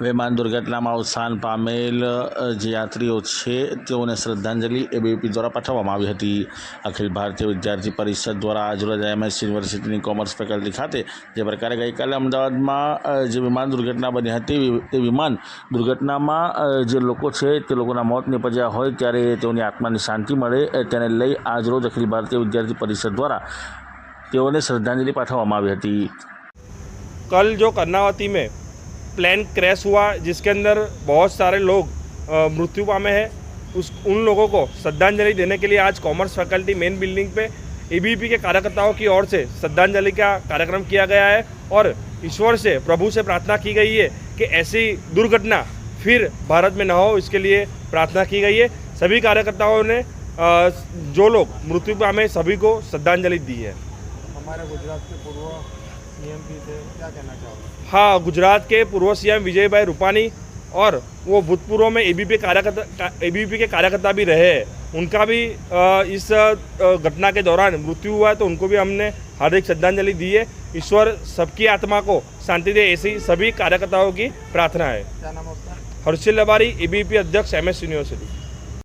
વિમાન દુર્ઘટનામાં અવસાન પામેલ જે યાત્રીઓ છે, તેઓને શ્રદ્ધાંજલિ એબીપી દ્વારા પાઠવવામાં આવી હતી. અખિલ ભારતીય વિદ્યાર્થી પરિષદ દ્વારા આજરોજ એમએસ યુનિવર્સિટીની કોમર્સ ફેકલ્ટી ખાતે, જે પ્રકારે ગઈકાલે અમદાવાદમાં જે વિમાન દુર્ઘટના બની હતી તે વિમાન દુર્ઘટનામાં જે લોકો છે, તે લોકોના મોત નિપજ્યા હોય ત્યારે તેઓની આત્માની શાંતિ મળે તેને લઈ આજરોજ અખિલ ભારતીય વિદ્યાર્થી પરિષદ દ્વારા તેઓને શ્રદ્ધાંજલિ પાઠવવામાં આવી હતી. કલ જો કર્નાવતી મેં प्लेन क्रैश हुआ, जिसके अंदर बहुत सारे लोग मृत्यु पामे हैं। उस, उन लोगों को श्रद्धांजलि देने के लिए आज कॉमर्स फैकल्टी मेन बिल्डिंग पे एबीपी के कार्यकर्ताओं की ओर से श्रद्धांजलि का कार्यक्रम किया गया है और ईश्वर से, प्रभु से प्रार्थना की गई है कि ऐसी दुर्घटना फिर भारत में न हो, इसके लिए प्रार्थना की गई है। सभी कार्यकर्ताओं ने जो लोग मृत्यु पामे सभी को श्रद्धांजलि दी है। हमारे गुजरात के पूर्व सीएम भी थे। क्या कहना चाहोगे? हाँ गुजरात के पूर्व सीएम विजय भाई रूपानी और वो भूतपूर्व में एबीपी कार्यकर्ता एबीपी के कार्यकर्ता भी रहे। उनका भी इस घटना के दौरान मृत्यु हुआ है तो उनको भी हमने हार्दिक श्रद्धांजलि दी है। ईश्वर सबकी आत्मा को शांति दे ऐसी सभी कार्यकर्ताओं की प्रार्थना है। हर्षिल लबारी एबीपी अध्यक्ष एम एस यूनिवर्सिटी